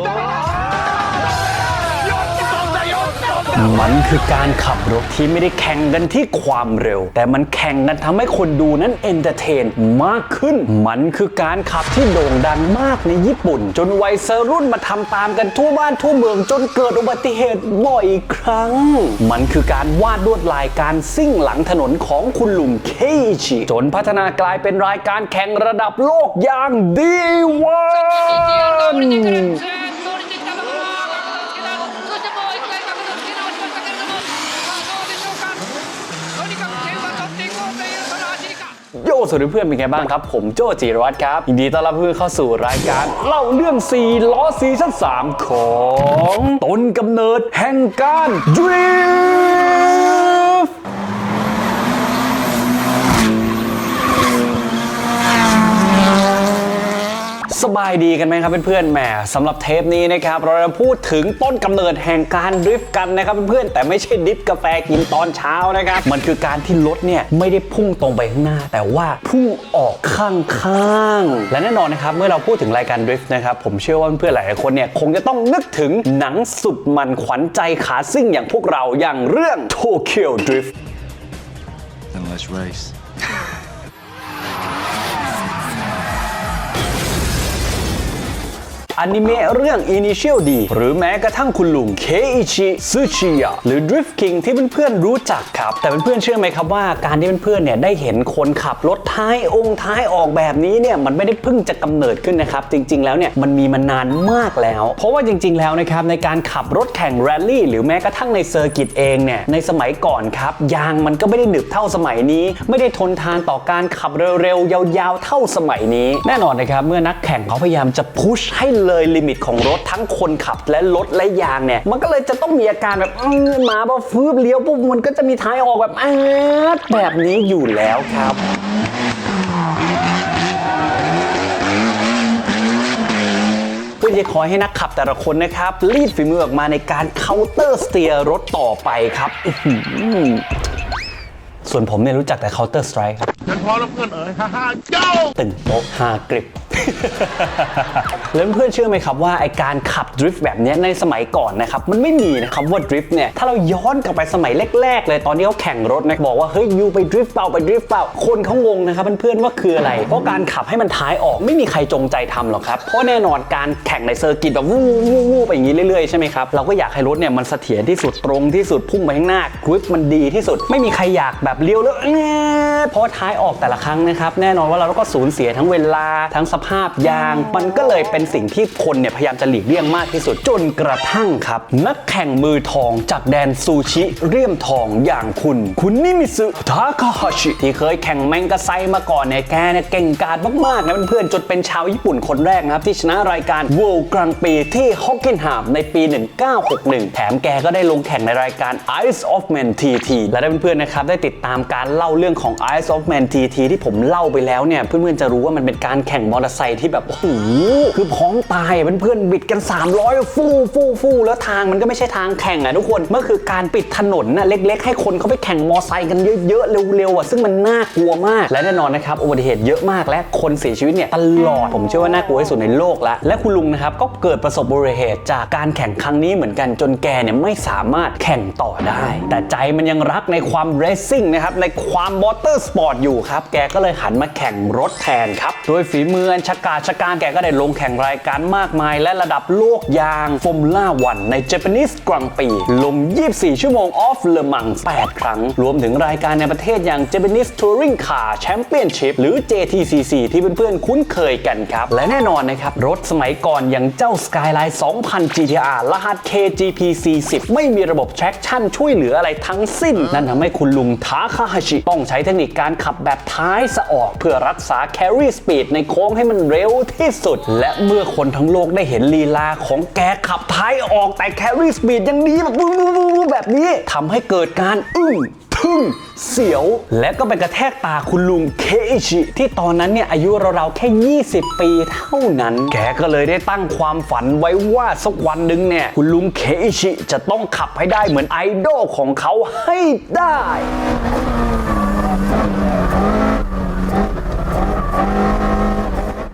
Oh. มันคือการขับรถที่ไม่ได้แข่งกันที่ความเร็ว แต่มันแข่งกันทำให้คนดูนั้นเอนเตอร์เทนมากขึ้น มันคือการขับที่โด่งดังมากในญี่ปุ่น จนวัยเซอร์รุ่นมาทำตามกันทั่วบ้านทั่วเมือง จนเกิดอุบัติเหตุบ่อยครั้ง มันคือการวาดลวดลายการซิ่งหลังถนนของคุณลุงเคชิจนพัฒนากลายเป็นรายการแข่งระดับโลกอย่างดีวัน สวัสดีเพื่อนเป็นไงบ้างครับ ผมโจจิรวัตรครับยินดีต้อนรับเพื่อนเข้าสู่รายการ เล่าเรื่องสีล้อซีซั่น3ของต้นกำเนิดแห่งการดริมต์สบายดีกันไหมครับเพื่อนๆแหมสำหรับเทปนี้นะครับเราจะพูดถึงต้นกำเนิดแห่งการดริฟต์กันนะครับเพื่อนๆแต่ไม่ใช่ดริฟต์กาแฟกินตอนเช้านะครับมันคือการที่รถเนี่ยไม่ได้พุ่งตรงไปข้างหน้า แต่ว่าพุ่งออกข้างๆและแน่นอนนะครับเมื่อเราพูดถึงรายการดริฟต์นะครับผมเชื่อว่าเพื่อนๆหลายๆคนเนี่ยคงจะต้องนึกถึงหนังสุดมันขวัญใจขาซิ่งอย่างพวกเราอย่างเรื่อง Tokyo Drift Then let's race. อนิเมะเรื่อง Initial D หรือแม้กระทั่งคุณลุงเคอิชิซูชิยะหรือ Drift King ที่เพื่อนๆรู้จักครับ แต่เพื่อนๆเชื่อไหมครับว่าการที่เพื่อนๆเนี่ยได้เห็นคนขับรถท้ายองค์ท้ายออกแบบนี้เนี่ยมันไม่ได้เพิ่งจะกำเนิดขึ้นนะครับ จริง ๆ แล้วเนี่ยมันมีมานานมากแล้ว เพราะว่าจริง ๆ แล้วนะครับในการขับรถแข่งแรลลี่หรือแม้กระทั่งในเซอร์กิตเองเนี่ยในสมัยก่อนครับยางมันก็ไม่ได้หนึบเท่าสมัยนี้ ไม่ได้ทนทานต่อการขับเร็วๆยาวๆเท่าสมัยนี้ แน่นอนนะครับเมื่อนักแข่งเขาพยายามจะพุชให้เลยลิมิตของรถทั้งคนขับและรถและยางเนี่ย มันก็เลยจะต้องมีอาการแบบอมาพอฟืบเลี้ยวปุ๊บมันก็จะมีท้ายออกแบบอาแบบนี้อยู่แล้วครับเพื่อจะคอยให้นักขับแต่ละคนนะครับรีดฝีมือออกมาในการเคาน์เตอร์สเตียร์รถต่อไปครับ ส่วนผมเนี่ยรู้จักแต่ Counter Strike ครับฉันพร้อมแล้วเพื่อนเอ๋ยฮ่าฮ่าโย่ตึงโป๊ะฮากริบ แล้วเพื่อนๆเชื่อไหมครับว่าไอการขับดริฟต์แบบเนี้ยในสมัยก่อนนะครับ มันไม่มีนะครับว่าดริฟต์เนี่ยถ้าเราย้อนกลับไปสมัยแรกๆ เลยตอนที่เขาแข่งรถนะบอกว่าเฮ้ยยูไปดริฟต์เปล่าไปดริฟต์เปล่าคนเขางงนะครับเพื่อนๆว่าคืออะไร เพราะการขับให้มันท้ายออกไม่มีใครจงใจทำหรอกครับเพราะแน่นอนการแข่งในเซอร์กิตแบบวู้วู้วู้ไปอย่างนี้เรื่อยๆใช่ไหมครับเราก็อยากให้รถเนี่ยมันเสถียรที่สุดตรงที่สุดพุ่งไปข้างหน้ากริปมันดีที่สุด ไม่มีใครอยากแบบเลี้ยวแล้วแง่เพราะว่าท้ายออกแต่ละครั้งนะครับ แน่นอนว่าเราก็สูญเสียทั้งเวลาทั้งสภาพยาง มันก็เลยเป็นสิ่งที่คนเนี่ยพยายามจะหลีกเลี่ยงมากที่สุดจนกระทั่งครับ นักแข่งมือทองจากแดนซูชิ เรียมทองอย่างคุณ คุณนิมิสึทาคาฮาชิที่เคยแข่งแมงกะไซมาก่อนเนี่ยแกเนี่ยเก่งกาจมากๆนะเพื่อนๆจนเป็นชาวญี่ปุ่นคนแรกนะครับที่ชนะรายการ World Grand Prix ที่ฮอกเกนฮามในปี 1961 แถมแกก็ได้ลงแข่งในรายการ Ice of Man TT และได้เพื่อนๆนะครับได้ติดตามการเล่าเรื่องของ Ice of Man TT ที่ผมเล่าไปแล้วเนี่ย เพื่อนๆจะรู้ว่ามันเป็นการแข่งมอเตอร์ไซค์ที่แบบ โอ้โห คือพร้อมตายอะเพื่อนๆบิดกัน 300 ฟู่ฟู่ฟู่แล้วทางมันก็ไม่ใช่ทางแข่งอะทุกคนมันคือการปิดถนนน่ะเล็ก ๆ ให้คนเขาไปแข่งมอเตอร์ไซค์กันเยอะๆเร็วๆอะซึ่งมันน่ากลัวมากและแน่นอนนะครับอุบัติเหตุเยอะมากและคนเสียชีวิตเนี่ยตลอดผมเชื่อว่าน่ากลัวที่สุดในโลกละและคุณลุงนะครับก็เกิดประสบอุบัติเหตุจากการแข่งครั้งนี้เหมือนกันจนแกเนี่ยไม่สามารถแข่งต่อได้ แต่ใจมันยังรักในความเรซซิ่งนะครับในความมอเตอร์สปอร์ตอยู่ครับ แกก็เลยหันมาแข่งรถแทนครับ โดยฝีมืออันชกาชการแกก็ได้ลงแข่งรายการมากมาย และระดับโลกยางฟอร์มูล่าวันใน Japanese Grand Prix ลง 24 ชั่วโมงออฟเลมัง8ครั้ง รวมถึงรายการในประเทศอย่าง Japanese Touring Car Championship หรือ JTCC ที่เพื่อนๆคุ้นเคยกันครับ และแน่นอนนะครับ รถสมัยก่อนอย่างเจ้า Skyline 2000 GTR รหัส KGP 40 ไม่มีระบบ traction ช่วยเหลืออะไรทั้งสิ้น นั่นทำให้คุณลุงทัาคาฮาชิ ต้องใช้เทคนิคการขับแบบท้ายสะออก เพื่อรักษา carry speed ในโค้งให้มันเร็วที่สุด และเมื่อคนทั้งโลกได้เห็นลีลาของแกขับท้ายออกแต่ carry speed ยังดีแบบแบบนี้ทำให้เกิดการอึ้ง ทึ่งเสียว และก็ไปกระแทกตาคุณลุงเคอิชิ ที่ตอนนั้นเนี่ยอายุเราๆแค่ 20 ปีเท่านั้น แกก็เลยได้ตั้งความฝันไว้ว่าสักวันหนึ่งเนี่ยคุณลุงเคอิชิจะต้องขับให้ได้เหมือนไอดอลของเขาให้ได้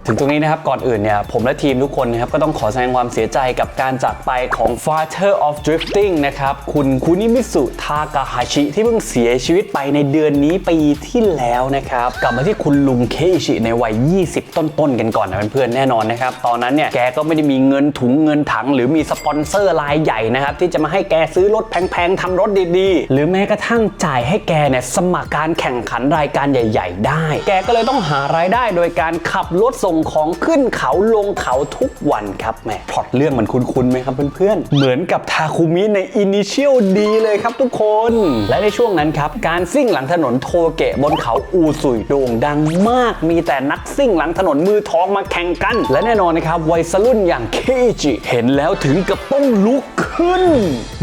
ถึงตรงนี้นะครับ ก่อนอื่นเนี่ย ผมและทีมทุกคนนะครับ ก็ต้องขอแสดงความเสียใจกับการจากไปของ Father of Drifting นะครับ คุณคุนิมิสุทากาฮาชิ ที่เพิ่งเสียชีวิตไปในเดือนนี้ปีที่แล้วนะครับ กลับมาที่คุณลุงเคอิชิในวัย 20 ต้นๆกันก่อนนะเพื่อนๆแน่นอนนะครับ ตอนนั้นเนี่ย แกก็ไม่ได้มีเงินถุงเงินถัง หรือมีสปอนเซอร์รายใหญ่นะครับ ที่จะมาให้แกซื้อรถแพงๆทำรถดีๆ หรือแม้กระทั่งจ่ายให้แกเนี่ยสมัครการแข่งขันรายการใหญ่ ๆ ได้ แกก็เลยต้องหารายได้โดยการขับรถส่งของขึ้นเขาลงเขาทุกวันครับแหมพล็อตเรื่องมันคุ้นๆไหมครับเพื่อนๆ เหมือนกับทาคุมิใน Initial D เลยครับทุกคน และในช่วงนั้นครับ การซิ่งหลังถนนโทเกะบนเขาอูซุยโด่งดังมาก มีแต่นักซิ่งหลังถนนมือทองมาแข่งกัน และแน่นอนนะครับวัยรุ่นอย่างเคจิเห็นแล้วถึงกับต้องลุกขึ้น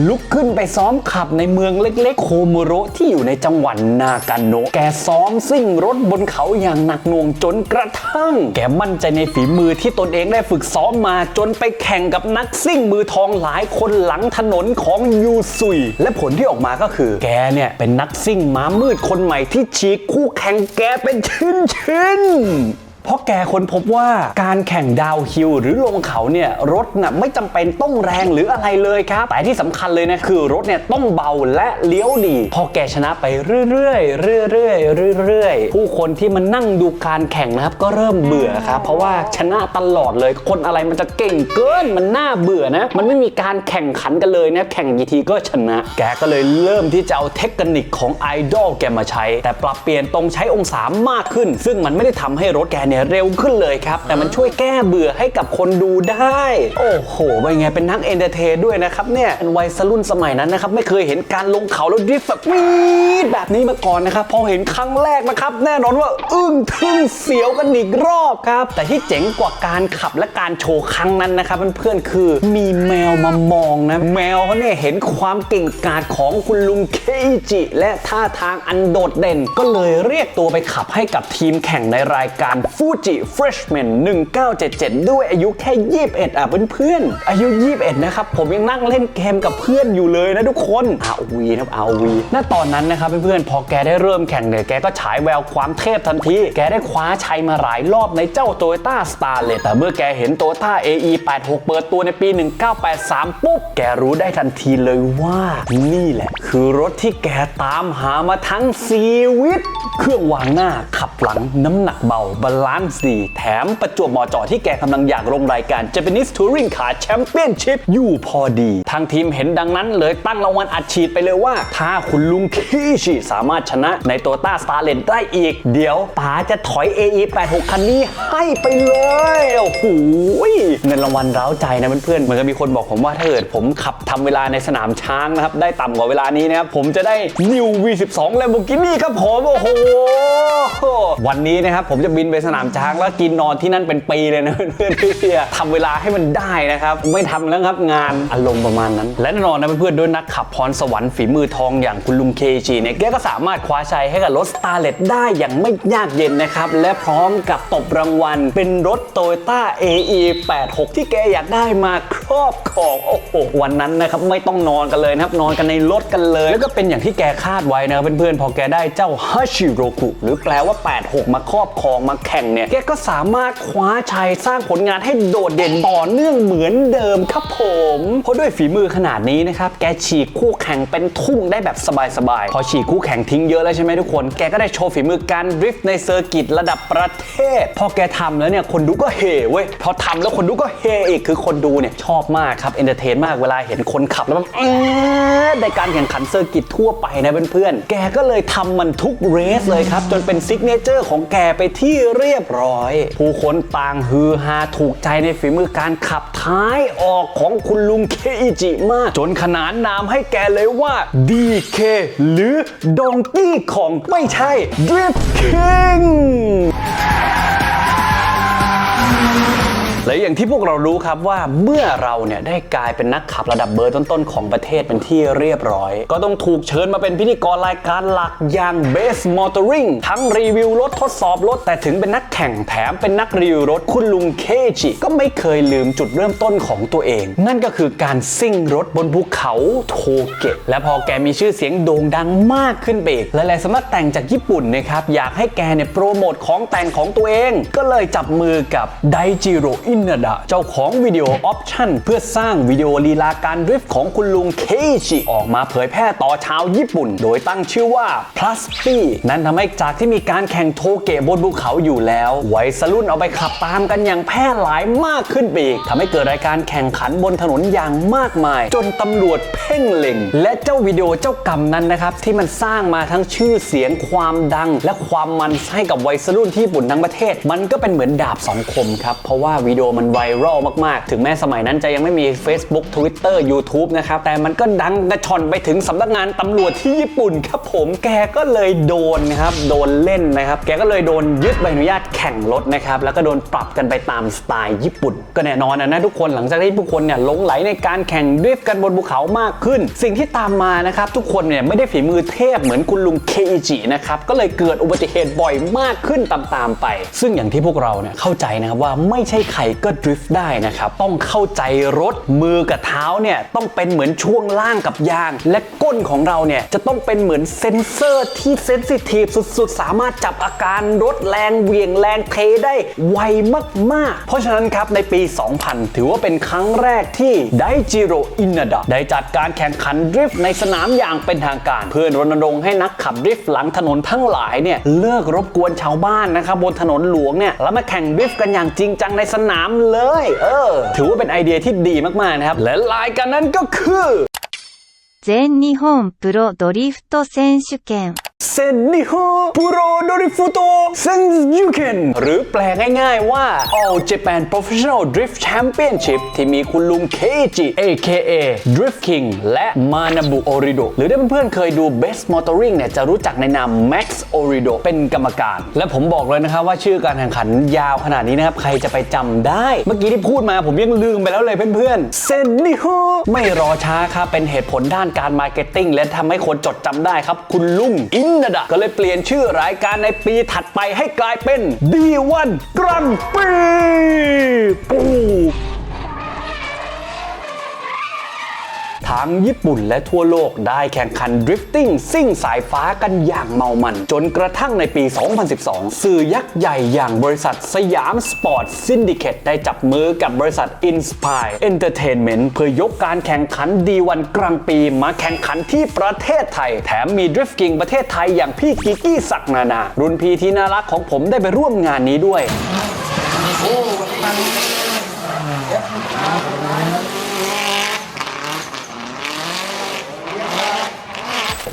ลุกขึ้นไปซ้อมขับในเมืองเล็กๆ โคโมโรที่อยู่ในจังหวัดนากาโนะแกซ้อมซิ่งรถบนเขาอย่างหนักหน่วงจนกระทั่ง แกมั่นใจในฝีมือที่ตนเองได้ฝึกซ้อมมา จนไปแข่งกับนักซิ่งมือทองหลายคนหลังถนนของยูซุย และผลที่ออกมาก็คือ แกเนี่ยเป็นนักซิ่งม้ามืดคนใหม่ที่ฉีกคู่แข่งแกเป็นชิ้นๆ เพราะแกค้นพบว่าการแข่งดาวฮิลหรือลงเขาเนี่ยรถน่ะไม่จำเป็นต้องแรงหรืออะไรเลยครับ แต่ที่สำคัญเลยนะคือรถเนี่ยต้องเบาและเลี้ยวดี พอแกชนะไปเรื่อยๆเรื่อยๆเรื่อยๆผู้คนที่มันนั่งดูการแข่งนะครับก็เริ่มเบื่อครับเพราะว่าชนะตลอดเลยคนอะไรมันจะเก่งเกินมันน่าเบื่อนะมันไม่มีการแข่งขันกันเลยนะแข่งกี่ทีก็ชนะ แกก็เลยเริ่มที่จะเอาเทคนิคของไอดอลแกมาใช้ แต่ปรับเปลี่ยนตรงใช้องศามากขึ้น ซึ่งมันไม่ได้ทำให้รถแกเนี่ยเร็วขึ้นเลยครับ แต่มันช่วยแก้เบื่อให้กับคนดูได้ โอ้โหเป็นไงเป็นนักเอนเตอร์เทนด้วยนะครับเนี่ยเป็นวัยรุ่นสมัยนั้นนะครับไม่เคยเห็นการลงเขาแล้วดริฟต์แบบวีดแบบนี้มาก่อนนะครับพอเห็นครั้งแรกนะครับแน่นอนว่าอึ้งทึ่งเสียวกันอีกรอบครับ แต่ที่เจ๋งกว่าการขับและการโชว์ครั้งนั้นนะครับเพื่อนๆคือมีแมวมามองนะแมวเขาเนี่ยเห็นความเก่งกาจของคุณลุงเคจิ และท่าทางอันโดดเด่น ก็เลยเรียกตัวไปขับให้กับทีมแข่งในรายการฟูจิ Freshman 1977 ด้วยอายุแค่ 21 อะเพื่อนๆอายุ 21 นะครับ ผมยังนั่งเล่นเกมกับเพื่อนอยู่เลยนะทุกคน ROV นะครับ ROV ณตอนนั้นนะครับเพื่อนๆพอแกได้เริ่มแข่งเนี่ยแกก็ฉายแววความเทพทันที แกได้คว้าชัยมาหลายรอบในเจ้า Toyota Starlet แต่เมื่อแกเห็น Toyota AE 86 เปิดตัวในปี 1983 ปุ๊บ แกรู้ได้ทันทีเลยว่า นี่แหละ คือรถที่แกตามหามาทั้งชีวิต เครื่องวางหน้าขับหลังน้ำหนักเบาบาลานซ์ดีแถมประจวบเหมาะเจาะที่แกกำลังอยากลงรายการ Japanese Touring Car Championship อยู่พอดี ทางทีมเห็นดังนั้นเลยตั้งรางวัลอัดฉีดไปเลยว่า ถ้าคุณลุงคิชิสามารถชนะใน Toyota Starlet ได้อีก เดี๋ยวป๋าจะถอย AE 86 คันนี้ให้ไปเลย โอ้โหเงินรางวัลร้าใจนะเพื่อนๆเหมือนกับมีคนบอกผมว่าถ้าเกิดผมขับทำเวลาในสนามช้างนะครับ ได้ต่ำกว่าเวลานี้นะครับ ผมจะได้ New V12 Lamborghini ครับผม โอ้โห วันนี้นะครับผมจะบินไปสนามช้างแล้วกินนอนที่นั่นเป็นปีเลยนะเพื่อนเพื่อทำเวลาให้มันได้นะครับ ไม่ทำแล้วครับงานอารมณ์ประมาณนั้น และแน่นอนนะเพื่อนๆด้วยนักขับพรสวรรค์ฝีมือทองอย่างคุณลุงเคจีเนี่ยแกก็สามารถคว้าชัยให้กับรถสตาร์เลตได้อย่างไม่ยากเย็นนะครับ และพร้อมกับตบรางวัล เป็นรถโตโยต้า AE 86 ที่แกอยากได้มาครอบครองโอ้โหวันนั้นนะครับไม่ต้องนอนกันเลยนะครับนอนกันในรถกันเลย แล้วก็เป็นอย่างที่แกคาดไว้นะครับเพื่อนๆพอแกได้เจ้าฮัชิโรกุหรือแปลว่า 86 มาครอบครองมาแข่งเนี่ยแกก็สามารถคว้าชัยสร้างผลงานให้โดดเด่นต่อเนื่องเหมือนเดิมครับผม เพราะด้วยฝีมือขนาดนี้นะครับ แกฉีกคู่แข่งเป็นทุ่งได้แบบสบายๆ พอฉีกคู่แข่งทิ้งเยอะแล้วใช่ไหมทุกคน แกก็ได้โชว์ฝีมือการดริฟต์ในเซอร์กิตระดับประเทศ พอแกทำแล้วเนี่ยคนดูก็เฮเว้ย พอทำแล้วคนดูก็เฮอีกคือคนดูเนี่ยชอบมากครับเอนเตอร์เทนมากเวลาเห็นคนขับแล้วแบบเอ๊ะในการแข่งขันเซอร์กิตทั่วไปนะเพื่อนๆ แกก็เลยทำมันทุกเรสเลยครับจนเป็นซิกเนเจอร์ของแกไปที่เรียบร้อย ผู้คนต่างฮือฮาถูกใจในฝีมือการขับท้ายออกของคุณลุงเคอิจิมาก จนขนานนามให้แกเลยว่า DK หรือดองกี้ของไม่ใช่ Drift King และอย่างที่พวกเรารู้ครับว่าเมื่อเราเนี่ยได้กลายเป็นนักขับระดับเบอร์ต้นๆของประเทศเป็นที่เรียบร้อย ก็ต้องถูกเชิญมาเป็นพิธีกรรายการหลักอย่าง Base Motoring ทั้งรีวิวรถทดสอบรถ แต่ถึงเป็นนักแข่งแถมเป็นนักรีวิวรถคุณลุงเคจิ ก็ไม่เคยลืมจุดเริ่มต้นของตัวเอง นั่นก็คือการซิ่งรถบนภูเขาโทเกะและพอแกมีชื่อเสียงโด่งดังมากขึ้นไปอีกหลายๆสำนักแต่งจากญี่ปุ่นนะครับอยากให้แกเนี่ยโปรโมทของแต่งของตัวเอง ก็เลยจับมือกับไดจิโรอินนดะเจ้าของวิดีโอออปชั่นเพื่อสร้างวิดีโอลีลาการดริฟต์ของคุณลุงเคจิออกมาเผยแพร่ต่อชาวญี่ปุ่น โดยตั้งชื่อว่า plus p นั่นทำให้จากที่มีการแข่งโทเกะบนภูเขาอยู่แล้วไวัยรุ่นเอาไปขับตามกันอย่างแพร่หลายมากขึ้นไปอีกทำให้เกิดรายการแข่งขันบนถนนอย่างมากมาย จนตำรวจเพ่งเล็ง และเจ้าวิดีโอเจ้ากรรมนั้นนะครับ ที่มันสร้างมาทั้งชื่อเสียงความดัง และความมันให้กับวัยรุ่นที่ญี่ปุ่นทั้งประเทศ มันก็เป็นเหมือนดาบสองคมครับเพราะว่าวิดีโอมันไวรัลมากๆ ถึงแม้สมัยนั้นจะยังไม่มี Facebook Twitter YouTube นะครับ แต่มันก็ดังกระชอนไปถึงสำนักงานตำรวจที่ญี่ปุ่นครับผมแกก็เลยโดนนะครับ โดนเล่นนะครับ แกก็เลยโดนยึดใบอนุญาตแข่งรถนะครับ แล้วก็โดนปรับกันไปตามสไตล์ญี่ปุ่น ก็แน่นอนนะนะทุกคนหลังจากที่ทุกคนเนี่ยหลงไหลในการแข่งดริฟต์กันบนภูเขามากขึ้น สิ่งที่ตามมานะครับทุกคนเนี่ยไม่ได้ฝีมือเทพเหมือนคุณลุงเคอิจินะครับก็เลยเกิดอุบัติเหตุบ่อยมากขึ้นตามๆไป ซึ่งอย่างที่พวกเราเนี่ยเข้าใจนะครับว่าไม่ใช่ใครก็ดริฟต์ได้นะครับ ต้องเข้าใจรถมือกับเท้าเนี่ยต้องเป็นเหมือนช่วงล่างกับยาง และก้นของเราเนี่ยจะต้องเป็นเหมือนเซนเซอร์ที่เซนซิทีฟสุดๆ สามารถจับอาการรถแรงเหวี่ยงแรงเทได้ไวมากๆ เพราะฉะนั้นครับในปี 2000 ถือว่าเป็นครั้งแรกที่ไดจิโรอินนาดได้จัดการแข่งขันดริฟต์ในสนามอย่างเป็นทางการ เพื่อรณรงค์ให้นักขับดริฟต์หลังถนนทั้งหลายเนี่ยเลิกรบกวนชาวบ้านนะครับบนถนนหลวงเนี่ยแล้วมาแข่งดริฟต์กันอย่างจริงจังในสนาเลย เออ ถือว่าเป็นไอเดียที่ดีมากๆนะครับ และรายการนั้นก็คือ 全日本プロドリフト選手権 เซนนิโฮปุโรโดริฟุโตเซนยูเคนหรือแปลง่ายๆว่า All Japan Professional Drift Championship ที่มีคุณลุงเคจิ AKA Drift King และมานาบุโอริโดหรือถ้าเพื่อนๆเคยดู Best Motoring เนี่ยจะรู้จักในนาม Max Orido เป็นกรรมการ และผมบอกเลยนะครับว่าชื่อการแข่งขันยาวขนาดนี้นะครับ ใครจะไปจำได้ เมื่อกี้ที่พูดมาผมยังลืมไปแล้วเลยเพื่อนๆเซนนิโฮไม่รอช้าครับเป็นเหตุผลด้านการมาร์เก็ตติ้งและทำให้คนจดจำได้ครับ คุณลุงอินนดะก็เลยเปลี่ยนชื่อรายการในปีถัดไปให้กลายเป็น D1 Grand Prix ปู ทั้งญี่ปุ่นและทั่วโลกได้แข่งขันดริฟติ้งซิ่งสายฟ้ากันอย่างเมามัน จนกระทั่งในปี 2012 สื่อยักษ์ใหญ่อย่างบริษัทสยามสปอร์ตซินดิเคตได้จับมือกับบริษัท Inspire Entertainment เพื่อยกการแข่งขันดีวันกลางปีมาแข่งขันที่ประเทศไทย แถมมีดริฟต์กิงประเทศไทยอย่างพี่กิกกี้ศักนานา รุ่นพี่ที่น่ารักของผมได้ไปร่วมงานนี้ด้วย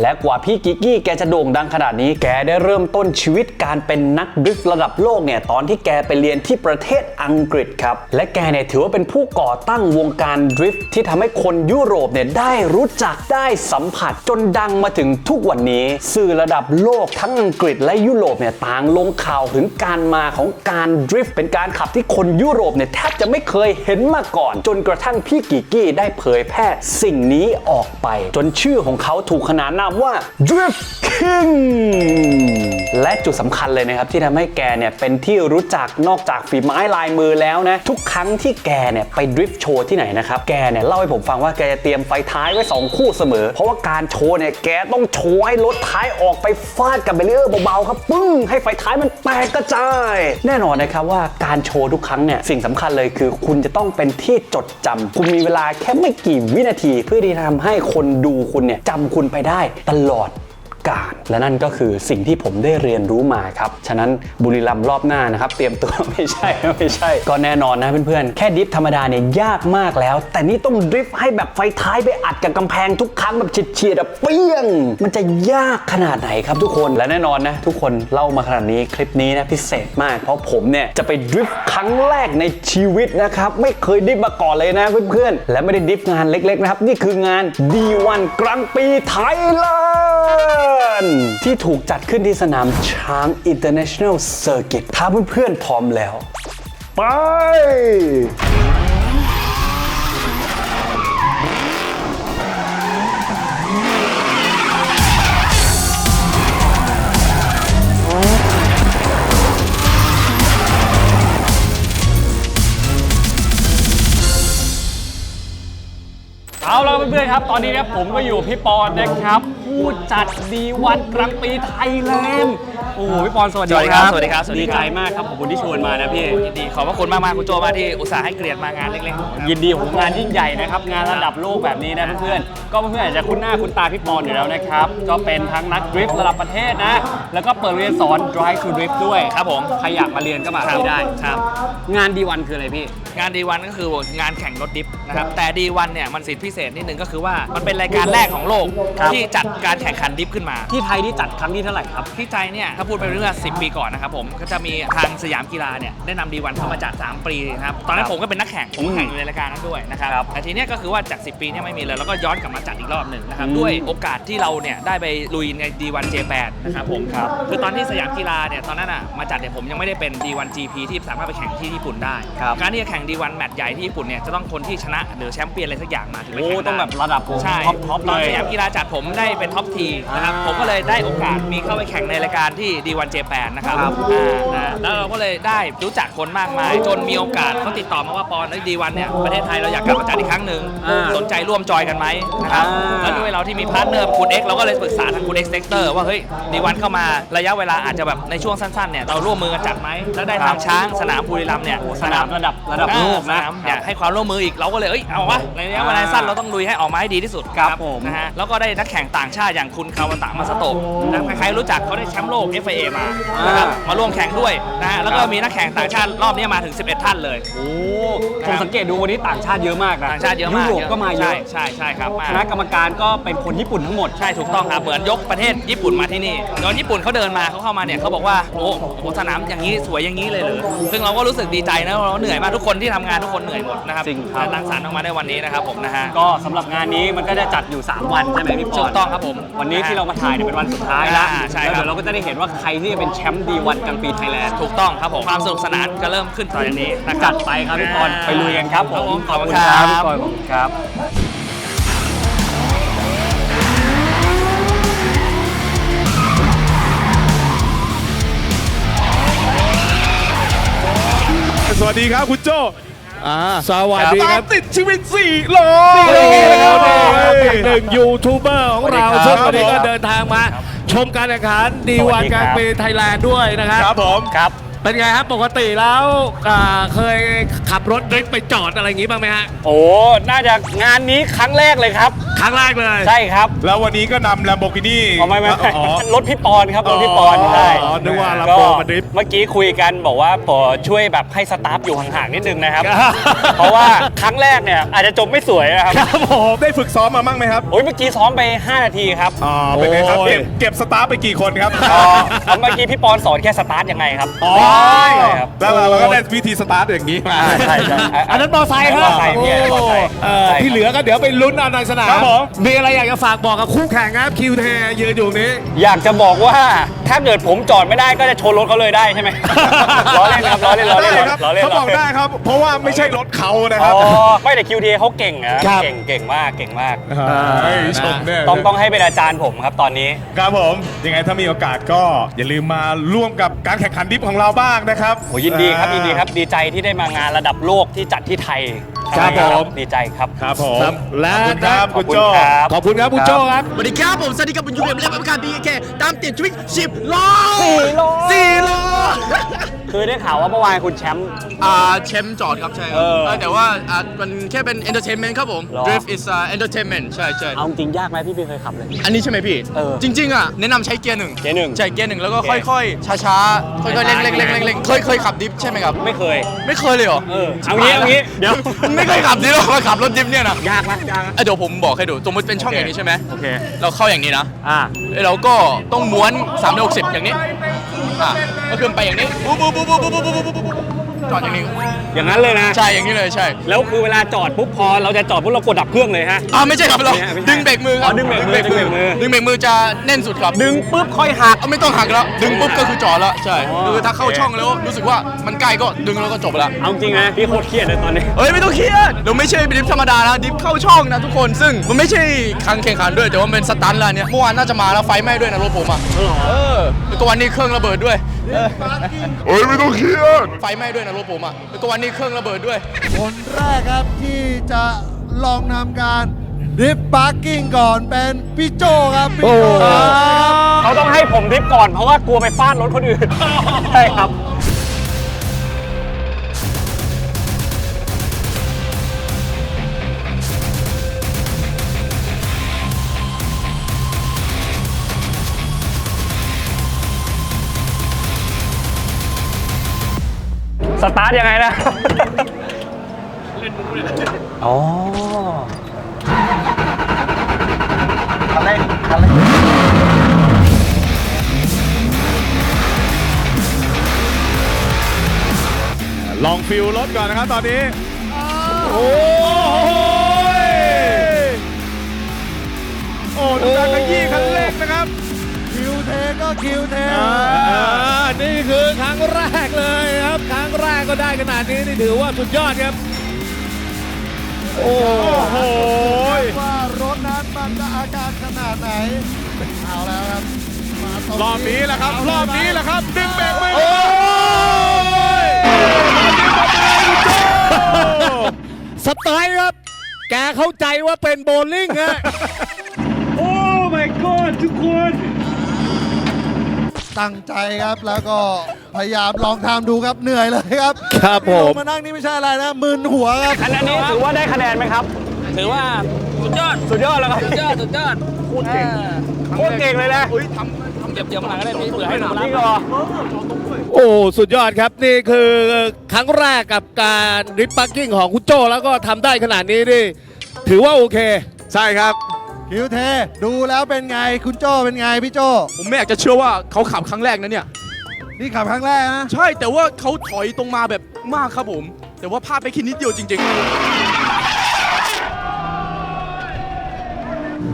และกว่าพี่กิกกี้แกจะโด่งดังขนาดนี้ แกได้เริ่มต้นชีวิตการเป็นนักดริฟต์ระดับโลกเนี่ยตอนที่แกไปเรียนที่ประเทศอังกฤษครับ และแกเนี่ยถือว่าเป็นผู้ก่อตั้งวงการดริฟต์ที่ทำให้คนยุโรปเนี่ยได้รู้จักได้สัมผัสจนดังมาถึงทุกวันนี้ สื่อระดับโลกทั้งอังกฤษและยุโรปเนี่ยต่างลงข่าวถึงการมาของการดริฟต์เป็นการขับที่คนยุโรปเนี่ยแทบจะไม่เคยเห็นมาก่อน จนกระทั่งพี่กิกกี้ได้เผยแพร่สิ่งนี้ออกไป จนชื่อของเขาถูกขนานนามว่า Drift King และจุดสำคัญเลยนะครับ ที่ทำให้แกเนี่ยเป็นที่รู้จักนอกจากฝีไม้ลายมือแล้วนะ ทุกครั้งที่แกเนี่ยไปดริฟต์โชว์ที่ไหนนะครับ แกเนี่ยเล่าให้ผมฟังว่าแกจะเตรียมไฟท้ายไว้ 2 คู่เสมอ เพราะว่าการโชว์เนี่ยแกต้องโชว์ให้รถท้ายออกไปฟาดกับเบรเออร์เบาๆครับปึ้งให้ไฟท้ายมันแตกกระจาย แน่นอนนะครับว่าการโชว์ทุกครั้งเนี่ยสิ่งสำคัญเลยคือคุณจะต้องเป็นที่จดจำคุณมีเวลาแค่ไม่กี่วินาที เพื่อที่จะทำให้คนดูคุณเนี่ยจำคุณไปได้ตลอด การและนั่นก็คือสิ่งที่ผมได้เรียนรู้มาครับ ฉะนั้นบุรีรัมย์รอบหน้านะครับ เตรียมตัวไม่ใช่ไม่ใช่ ก็แน่นอนนะเพื่อนๆ แค่ดริฟต์ธรรมดาเนี่ยยากมากแล้ว แต่นี่ต้องดริฟต์ให้แบบไฟท้ายไปอัดกับกำแพงทุกครั้งแบบเฉียดๆอะเปี้ยง มันจะยากขนาดไหนครับทุกคนและแน่นอนนะทุกคนเล่ามาขนาดนี้คลิปนี้นะพิเศษมาก เพราะผมเนี่ยจะไปดริฟต์ครั้งแรกในชีวิตนะครับไม่เคยดริฟต์มาก่อนเลยนะเพื่อนๆ และไม่ได้ดริฟต์งานเล็กๆนะครับนี่คืองาน D1 กลางปีไทยแลนด์ที่ถูกจัดขึ้นที่สนามช้าง International Circuit ถ้าเพื่อนๆพร้อมแล้ว ไป เอาละเพื่อนๆครับ ตอนนี้นะครับผมก็อยู่พี่ปอนนะครับ ผู้จัดดีวันกลางปีไทยแลนด์ โอ้โหพี่ปอนสวัสดีสวัสดีครับสวัสดีครับสวัสดีดีครับใจมากครับขอบคุณที่ชวนมานะพี่ ยินดีขอบพระคุณมากๆคุณโจมากที่อุตส่าห์ให้เกียรติมางานเล็กๆยินดีของงานยิ่งใหญ่นะครับ งานระดับโลกแบบนี้นะเพื่อนๆ ก็เพื่อนๆอาจจะคุ้นหน้าคุ้นตาพี่ปอนอยู่แล้วนะครับ ก็เป็นทั้งนักดริฟต์ระดับประเทศนะ แล้วก็เปิดเรียนสอน Drive to Drift ด้วยครับผมใครอยากมาเรียนก็มาครับที่ได้ครับ งานดีวันคืออะไรพี่ งานดีวันก็คืองานแข่งรถดิฟนะครับแต่ดีวันเนี่ยมันสิทธิพิเศษนิดนึงก็คือว่ามันเป็นรายการแรกของโลก ครับ ที่จัดการแข่งขันดิฟขึ้นมา ที่ไทยที่จัดครั้งที่เท่าไหร่ครับ ที่ใจเนี่ยถ้าพูดไปเรื่อง10ปีก่อนนะครับผมก็จะมีทางสยามกีฬาเนี่ยได้นำดีวันเข้ามาจัด3ปีนะครับตอนนั้ครันบผมก็เป็นนักแข่งผมก็แข่งอยู่ในรายการนั้นด้วยนะครับครับแต่ทีเนี้ยก็คือว่าจาก 10 ปีเนี่ยไม่มีเลยแล้วก็ย้อนกลับมาจัดอีกรอบหนึ่งนะครับอืมด้วยโอกาสที่เราเนี่ยได้ไปลุยในดีวันเจแปนนะครับผมครับคือตอนที่สยามกีฬาเนี่ยตอนนั้นอะมาจัดเนี่ยผมยังไม่ได้เป็น D1 GP ที่สามารถไปแข่งที่ญี่ปุ่นได้ ครับ การที่จะแข่ง D1 แมตช์ใหญ่ที่ญี่ปุ่นเนี่ยจะต้องคนที่ชนะหรือแชมป์เปี้ยนอะไรสักอย่างมาถึงไปโอ้แข่งได้ ต้องแบบระดับใช่ท็อปท็อปตอนเลยสยามกีฬาจัดผมได้เป็นท็อปทีนะครับ อ่าผมก็เลยได้โอกาสมีเข้าไปแข่งในรายการที่ D1 J8 นะครับครับอ่านะแล้วเราก็เลยได้รู้จักคนมากมาย จนมีโอกาสเขาติดต่อมาว่าปอนดีวันเนี่ยประเทศไทยเราอยากกลับมาจัดอีกครั้งหนึ่งอ่าสนใจร่วมจอยกันไหมนะครับอ่า แล้วด้วยเราที่มีพาร์ทเนอร์คุณเอ็กเราก็เลยปรึกษาทางคุณเอ็กเซกเตอร์ว่าเฮ้ยดีวันเข้ามาระยะเวลาอาจจะแบบในช่วงสั้นๆเนี่ยเราร่วมมือกันจัดไหมแล้วได้ทางช้างสนามบุรีรัมย์เนี่ย สนามระดับระดับโลกนะ สามอยากให้ความร่วมมืออีกเราก็เลยเอ้ยเอาวะในระยะเวลาสั้นเราต้องลุยให้ออกมาให้ดีที่สุดครับผมนะฮะแล้วก็ได้นักแข่งต่างชาติอย่างคุณคาวาตะมาสโตะนะใครๆรู้จักเขาได้แชมป์โลก FIA มานะครับมาร่วมแข่งด้วยนะฮะแล้วก็มีนักแข่งต่างชาติรอบนี้มาถึง 11 ท่านเลย โอ้ผมสังเกตดูวันนี้ต่างชาติเยอะมากนะต่างชาติเยอะมากยุโรปก็มาเยอะใช่ใช่ใช่ครับมาคณะกรรมการก็เป็นคนญี่ปุ่นทั้งหมดใช่ถูกต้องครับเหมือนยกประเทศญี่ปุ่นมาที่นี่ตอนญี่ปุ่นเขาเดินมาเขาเข้ามาเนี่ยเขาบอกว่าโอ้โหสนามอย่างนี้สวยอย่างนี้เลยเหรอซึ่งเราก็รู้สึกดีใจนะเราเหนื่อยมากทุกคนที่ทำงานทุกคนเหนื่อยหมดนะครับจริงครับและรังสรรค์ออกมาได้วันนี้นะครับผมนะฮะก็สำหรับงานนี้มันก็จะจัดอยู่ 3 วันใช่ไหมพี่ปอนถูกต้องครับผมวันนี้ที่เรามาถ่ายเนี่ยเป็นวันสุดท้ายแล้วอ่าใช่แล้วครับเดี๋ยวเราก็จะได้เห็นว่าใครที่จะเป็นแชมป์ดีวันกลางปีไทยแลนด์ ถูกต้องครับผม ความสนุกสนานจะเริ่มขึ้นต่อจากนี้นะครับจัดไปครับพี่ปอนไปลุยกันครับผม ขอบคุณครับพี่ปอนขอบคุณครับสวัสดีครับคุณโจสวัสดีครับตามติดชีวิตสี่โลหนึ่งยูทูบเบอร์ของเราสวัซึ่สงดีครับวันนี้ก็เดินทางมา ชมการแข่งขันดีวันกลางปีไทยแลนด์ด้วยนะครับ ครับผม ครับ เป็นไงครับปกติแล้วอ่าเคยขับรถดริฟต์ไปจอดอะไรอย่างงี้บ้างไหมฮะโอ้ น่าจะงานนี้ครั้งแรกเลยครับ ครั้งแรกเลยใช่ครับแล้ววันนี้ก็นำ Lamborghini อ๋อไม่ไม่อ๋อ รถพี่ปอนครับรถพี่ปอนอ๋อใช่อ๋อนึกว่าลำก็โพงมาดริฟต์เมื่อกี้คุยกันบอกว่าพอช่วยแบบให้สตาฟอยู่ห่างๆนิดนึงนะครับ ครับ เพราะว่าครั้งแรกเนี่ยอาจจะจบไม่สวยนะครับครับผม ได้ฝึกซ้อมมาบ้างไหมครับโอ้ยเมื่อกี้ซ้อมไป 5 นาทีครับอ๋อเป็นไงครับโอ้ย เก็บเก็บสตาร์ทไปกี่คนครับ อ๋อแล้วเมื่อกี้พี่ปอนสอนแค่สตาร์ทยังไงครับ อ๋อใช่ครับ แล้วเราเราก็ได้วิธีสตาร์ทอย่างนี้มา ใช่ใช่อันนั้นมอไซค์ครับมอไซค์พี่มอไซค์เออใช่ครับ ที่เหลือก็เดี๋ยวไปลุ้นเอาในสนามครับผม มีอะไรอยากจะฝากบอกกับคู่แข่งครับคิวเทยืนอยู่นี้ อยากจะบอกว่า ถ้าเกิดผมจอดไม่ได้ก็จะชนรถเขาเลยได้ใช่ไหม ล้อเล่นครับล้อเล่นล้อเล่นได้ครับล้อเล่นเขาบอกได้ครับ เพราะว่าไม่ใช่รถเขานะคอ๋รับอไม่แต่ QT เขาเก่งนะครับ เก่งเก่งมากเก่งมาก เฮ้ยชมเนี่ยต้องต้องให้เป็นอาจารย์ผมครับตอนนี้ ครับผม ยังไงถ้ามีโอกาสก็อย่าลืมมาร่วมกับการแข่งขันดิฟของเราบ้างนะครับโอ้ยินดีครับยินดีครับดีใจที่ได้มางานระดับโลกที่จัดที่ไทย ครับใช่ผม ดีใจครับ ครับผมครับและขอบคุณครับขอคุบณคุณโจครับขอบคุณครับคุณโจ้ครับ สวัสดีครับผมสวัสดีครับผมยูเอ็มและประการบีเคตามติดทวิตสิบโลสี่โลสี่โลคือได้ข่าวว่าเมื่อวานคุณแชมป์ อ่าแชมป์จอดครับใช่ครัเออเออแต่ว่าอ่ามันแค่เป็น entertainment ครับผมหรอ drift is uh, entertainment ใช่ใช่เอาจริงยากไหมพี่พี่เคยขับเลย อันนี้ใช่ไหมพี่ เออจริง ๆ อะ แนะนำใช้เกียร์หนึ่งเกียร์หนึ่งใช่เกียร์หนึ่งแล้วก็โอเคค่อยๆ ช้าๆ ค่อยๆเร่งเร่งเร่งเร่งเร่งเคยเคยขับดิฟใช่ไหมครับ ไม่เคย ไม่เคยเลยเหรอเออเอางี้เอางี้เดี๋ยว ไม่เคยขับดิฟหรอกมาขับรถดิฟเนี่ยนะยากไหมยากไหม อะเดี๋ยวผมบอกให้ดู สมมติเป็นช่องอย่างนี้ใช่ไหม โอเค เราเข้าอย่างนี้นะอ่าเราก็ต้องม้วน360อย่างนี้ อะก็คือไปอย่างนี้ปุ๊บปุ๊บปุ๊บปุ๊บปุ๊บปุ๊บปุ๊บปุ๊บ จอดอย่างนี้อย่างนั้นเลยนะ ใช่อย่างนี้เลยใช่แล้วคือเวลาจอดปุ๊บพอเราจะจอดปุ๊บเรากดดับเครื่องเลยฮะ อ่าไม่ใช่ครับเราไม่ใช่ไม่ใช่ดึงเบรกมือครัอ๋อดึงเบรกมือดึงเบรกมือ ดึงเบรกมือจะแน่นสุดครับดึงปุ๊บค่อยหัก เอาไม่ต้องหักแล้ว ดึงปุ๊บก็คือจอดแล้วใช่อ๋อ คือถ้าเข้าโอเคช่องแล้วรู้สึกว่ามันใกล้ก็ดึงแล้วก็จบแล้วเอาจริงนะพี่โคตรเครียดเลยตอนนี้เฮ้ยไม่ต้องเครียดเราไม่ใช่ดิฟธรรมดานะดิฟเข้าช่องนะทุกคนซึ่งมันไม่ใช่ครั้งแข่งขันด้วยแต่ว่ามันเป็นสตันท์แล้วเนี่ยเมื่อวานน่าจะมาแล้วไฟไหม้ด้วยนะรถผมอะเออแล้วก็วันนี้เครื่องระเบิดด้วยเฮ้ยไม่ต้องเครียดไฟไหม้ด้วยนะรถผมอะแล้วก็วันนี้เครื่องระเบิดด้วย คนแรกครับที่จะลองทำการดริฟต์ปาร์กิ้งก่อนเป็นพี่โจครับพี่โจครับ เขาต้องให้ผมดริฟต์ก่อนเพราะว่ากลัวไปฟาดรถคนอื่น ใช่ครับ สตาร์ทยังไงนะอ๋อลองฟิลรถก่อนนะครับตอนนี้ โอ้ยโอ้ดูการขยี้ เทก็คิวเทอ่านี่คือครั้งแรกเลยครับ ครั้งแรกก็ได้ขนาดนี้นี่ถือว่าสุดยอดครับ โอ้โอ้โหว่ารถนั้นมันจะอาการขนาดไหนเอาแล้วครับมาตงรอบนี้แหละครับ รอบนี้แหละครับ ดึงเบรกมือโอ้ยสไตล์ครับ แกเข้าใจว่าเป็นโบว์ลิ่งฮะโอ้ my god ทุกคน ตั้งใจครับแล้วก็พยายามลองทำดูครับเหนื่อยเลยครับครับผม ลงมานั่งนี่ไม่ใช่อะไรนะมึนหัวครับ อันนี้ถือว่าได้คะแนนไหมครับ ถือว่าสุดยอด สุดยอดแล้วครับสุดยอดสุดยอดพูดเก่งโคตรเก่งเลยนะเก็บเดี๋ยวมาหลังก็ได้พี่เผื่อให้หนูรับ นี่ก็โอ้สุดยอดครับนี่คือครั้งแรกกับการดริฟต์ปาร์กิ้งของคุณโจแล้วก็ทำได้ขนาดนี้นี่ถือว่าโอเค ใช่ครับ คิวเท ดูแล้วเป็นไงคุณโจเป็นไงพี่โจผมไม่อยากจะเชื่อว่าเขาขับครั้งแรกนะเนี่ย นี่ขับครั้งแรกนะ ใช่แต่ว่าเขาถอยตรงมาแบบมากครับผม แต่ว่าพลาดไปแค่นิดเดียวจริงๆ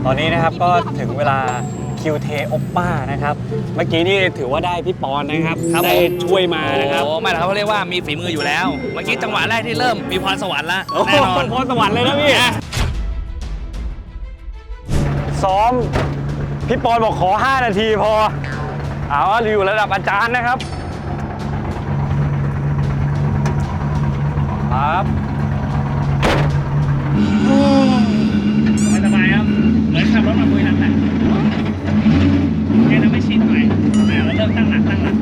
ตอนนี้นะครับก็ถึงเวลาคิวเทโอปป้านะครับ เมื่อกี้นี่ถือว่าได้พี่ปอนนะครับครับผม ได้ช่วยมานะครับโอ้ไม่หรอกครับเขาเรียกว่ามีฝีมืออยู่แล้ว เมื่อกี้จังหวะแรกที่เริ่มมีพรสวรรค์ละโอ้โหแน่นอนพรสวรรค์เลยนะพี่ ซ้อม พี่ปอนบอกขอ 5 นาทีพอ เอาอยู่ระดับอาจารย์นะครับ ครับสบายครับเหมือนขับรถมาคุยนั่นแหละแค่นั้นไม่ชินหน่อยอ่าแล้วเริ่มตั้งหลักตั้งหลัก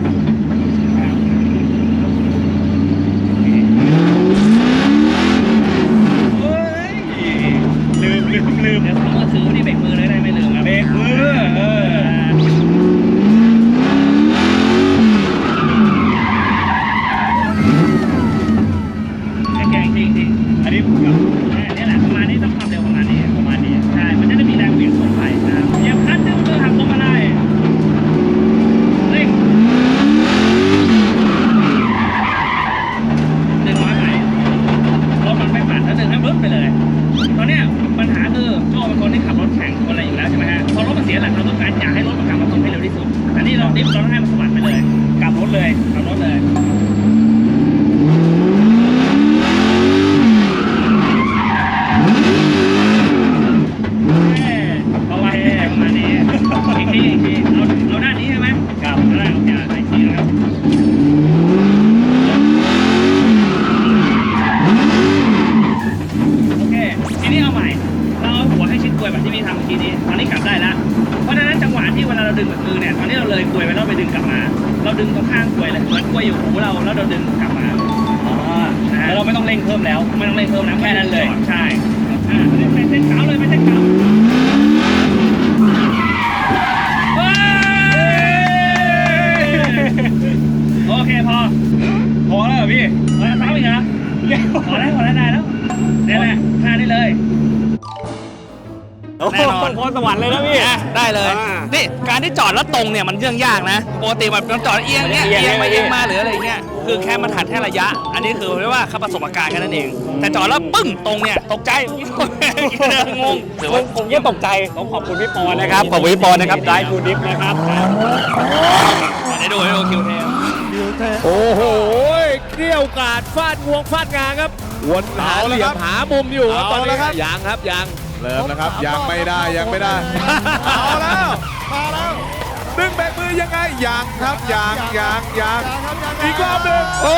ลืมลืมเดี๋ยวผมก็ถือที่เบรกมือเลยได้ไม่ลืมครับเบรกมือเออแกงจริงจริงอันนี้ผมกับนี่แหละประมาณนี้ต้องขับ วรรค์เลยนะพี่ได้เลย อ่านี่การที่จอดแล้วตรงเนี่ยมันเรื่องยากนะปกติมันต้องจอดเอียงเงี้ยเอียงเอียงมาเอีเอียยงงมาหรืออะไรเงี้ยคือแค่มันหัดแค่ระยะ อันนี้คือเรียกว่าขับประสบการณ์แค่นั้นเอง แต่จอดแล้วปึ้งตรงเนี่ยตกใจงงถือผว่ามผมก็ตกใจต้องขอบคุณพี่ปอนนะครับขอบคุณพี่ปอนนะครับได้ทูดิฟนะครับได้ดูได้ดูคิวเทมโอ้โหเกลี้ยวกราดฟาดงวงฟาดงาครับวนหาเอาเหละลี่ยครัมบหามุมอยู่ครับเอาตอนนี้ละครับยังครับยัง เริ่มแล้วครับยังไม่ได้ยังไม่ได้ เอาแล้วมาแล้วดึงแบกมือยังไงยังครับยังยังยังอีกรอบหนึ่งโอ้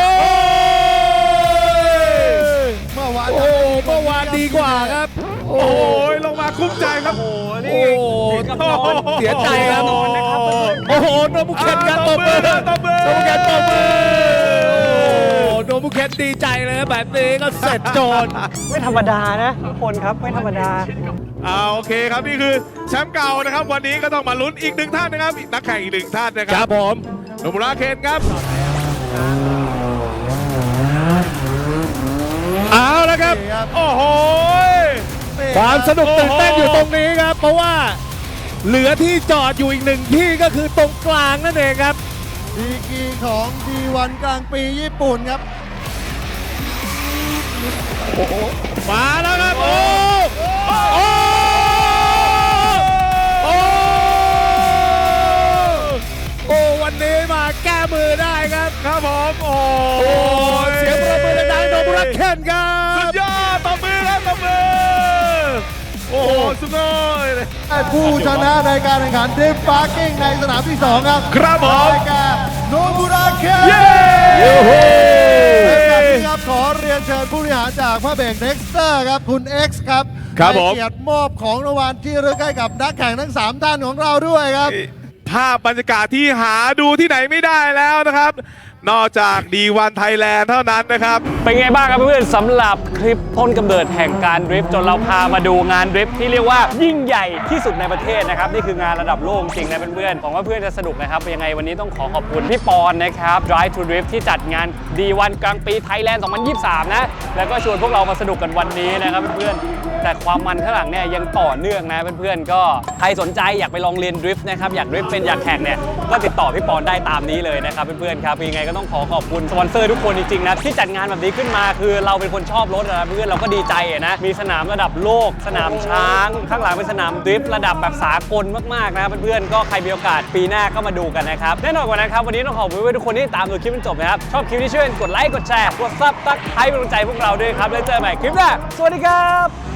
ยเมื่อวานโอ้เมื่อวานดีกว่าครับ โอ้ยลงมาคุ้มใจครับโอ้โอ้เสียใจครับโอ้โหโนบุเคนครับตบมือตบมือโนบุเคนตบมือ โอ้โนบุเคนดีใจเลยครับแบบนี้ก็เสร็จโจรไม่ธรรมดานะทุกคนครับไม่ธรรมดาเอาโอเคครับนี่คือแชมป์เก่านะครับ วันนี้ก็ต้องมาลุ้นอีกหนึ่งท่านนะครับอีกนักแข่งอีกหนึ่งท่านนะคครัรับบผมโนบุระเคนครับ เอาแล้วครับ โอ้โห ความสนุกตื่นเต้นอยู่ตรงนี้ครับ เพราะว่าเหลือที่จอดอยู่อีกหนึ่งที่ก็คือตรงกลางนั่นเองครับ ดีกรีของดีวันกลางปีญี่ปุ่นครับมาแล้วครับ โอ้โอ้โอ้โอ้วันนี้มาแก้มือได้ครับครับผมโอ้โอ้ยเสียงประมือดังๆโนบุระเคนครัสุบดยอดตบมือครับตบมือโอ้โหสุดยอดเลยได้ผู้ชนะในการแข่งขันดริฟต์ปาร์กิ้งในสนามที่2ครับ ครับผมรายการโนบุระเคนเย้ในการนี้ครับขอเรียนเชิญผู้บริหารจากพระเบรกเน็กสเตอร์ครับ คุณ X ครับครับผม ให้เกียรติมอบของรางวัลที่ระลึกให้กับนักแข่งทั้ง 3 ท่านของเราด้วยครับภาพบรรยากาศที่หาดูที่ไหนไม่ได้แล้วนะครับ นอกจากดีวันไทยแลนด์เท่านั้นนะครับ เป็นไงบ้างครับเพื่อนๆสำหรับคลิปต้นกำเนิดแห่งการดริฟต์จนเราพามาดูงานดริฟต์ที่เรียกว่ายิ่งใหญ่ที่สุดในประเทศนะครับ นี่คืองานระดับโลกจริงนะเพื่อนๆหวังว่าเพื่อนจะสนุกนะครับ ยังไงวันนี้ต้องขอขอบคุณพี่ปอนนะครับ Drive to Drift ที่จัดงาน D1 กลางปีไทยแลนด์ 2023 นะ แล้วก็ชวนพวกเรามาสนุกกันวันนี้นะครับเพื่อนๆ แต่ความมันข้างหลังเนี่ยยังต่อเนื่องนะเพื่อนๆก็ใครสนใจอยากไปลองเรียนดริฟต์นะครับอยากดริฟต์เป็นอยากแข่งเนี่ยก็ติดต่อพี่ปอนได้ตามนี้เลยนะครับเพื่อนๆครับยังไงก็ต้องขอขอบคุณสปอนเซอร์ทุกคนจริงๆนะที่จัดงานแบบนี้ขึ้นมาคือเราเป็นคนชอบรถนะเพื่อนเราก็ดีใจนะมีสนามระดับโลก สนามช้าง ข้างหลังเป็นสนามดริฟต์ระดับแบบสากลมากๆนะเพื่อนๆก็ใครมีโอกาสปีหน้าก็มาดูกันนะครับแน่นอนกว่านั้นครับวันนี้ต้องขอบคุณทุกคนที่ตามดูคลิปจนจบนะครับชอบคลิปนี้ช่วยกดไลค์กดแชร์กดซับตักให้กำลังใจพวกเราด้วยครับแล้วเจอใหม่คลิปหน้าสวัสดีครับ